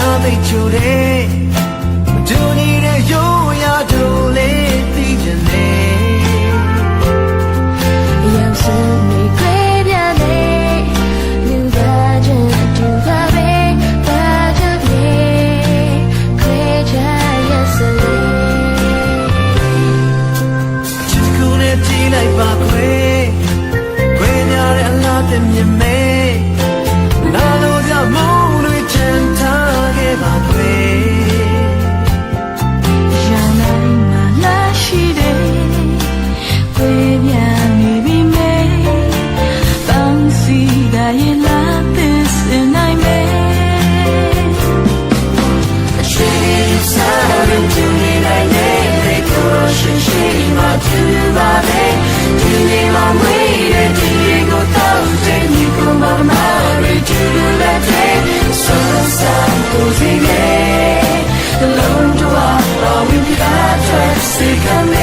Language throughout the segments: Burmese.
နာသိချိုတဲ့ဒူနေတဲ့ရိုးရာတို့လေးသိချင်တယ်ရောက်စနေခွေပြနေလူသားချင်းအတူကပဲပါကြပြေခွေချရစလေ ကိုစီနေလုံးတော့တော့ဝိပြတ်တဲ့စိ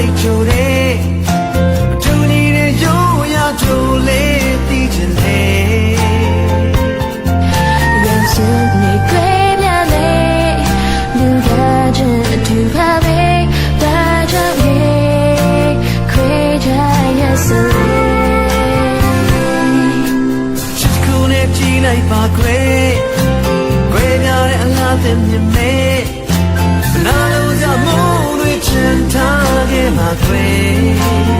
သိချိုတယ်မတူညီတဲ့ရိုးရာချိုလေးသိချင်တယ်ရောက်စနေခွေပြနေလူသားချင်းအတူကပဲပါကြပြေခွေချရစလေချစ်ကူနဲ့ကြည်လိုက်ပါခွေခွေများတဲ့အလားတင်မြင်မဲနာ my grave.